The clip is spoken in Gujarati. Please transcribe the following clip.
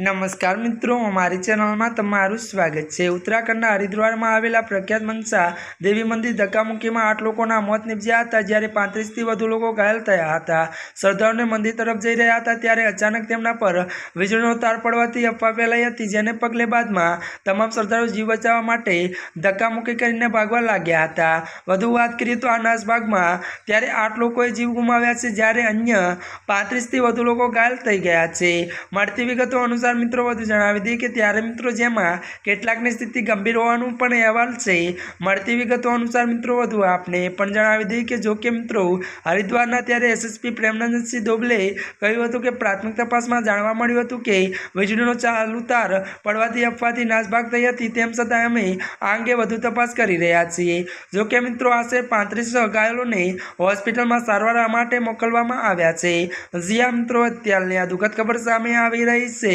નમસ્કાર મિત્રો અમારી ચેનલમાં તમારું સ્વાગત છે. ઉત્તરાખંડના હરિદ્વારમાં આવેલા પ્રખ્યાત મનસા દેવી મંદિર ધક્કામુક્કીમાં આઠ લોકોના મોત નીપજ્યા હતા. જ્યારે પાંત્રીસથી વધુ લોકો ઘાયલ થયા હતા. શ્રદ્ધાળુને મંદિર તરફ જઈ રહ્યા હતા, ત્યારે અચાનક તેમના પર વીજળીનો તાર પડવાથી અફવા ફેલાઈ હતી, જેને પગલે બાદમાં તમામ શ્રદ્ધાળુ જીવ બચાવવા માટે ધક્કામુક્કી કરીને ભાગવા લાગ્યા હતા. વધુ વાત કરીએ તો આ નાસભાગમાં ત્યારે આઠ લોકોએ જીવ ગુમાવ્યા છે, જ્યારે અન્ય પાંત્રીસથી વધુ લોકો ઘાયલ થઈ ગયા છે. મળતી વિગતો અનુસાર મિત્રો, વધુ જણાવી દઈએ કે ત્યારે મિત્રો જેમાં કેટલાકની સ્થિતિ ગંભીર હોવાનું પણ અહેવાલ છે. મળતી વિગતો અનુસાર મિત્રો, વધુ આપને પણ જણાવી દઈએ કે જો કે મિત્રો, હરિદ્વારના ત્યારે એસએસપી પ્રેમનંદસિંહ દોબલે કહ્યું હતું કે પ્રાથમિક તપાસમાં જાણવા મળ્યું હતું કે વીજળીનો ચાલુ તાર પડવાથી અફવાથી નાસભાગ થઈ હતી, તેમ છતાં અમે આ અંગે વધુ તપાસ કરી રહ્યા છીએ. જો કે મિત્રો, આશરે પાંત્રીસ ઘાયલોને હોસ્પિટલમાં સારવાર માટે મોકલવામાં આવ્યા છે. જ્યાં મિત્રો, અત્યારની આ દુઃખદ ખબર સામે આવી રહી છે.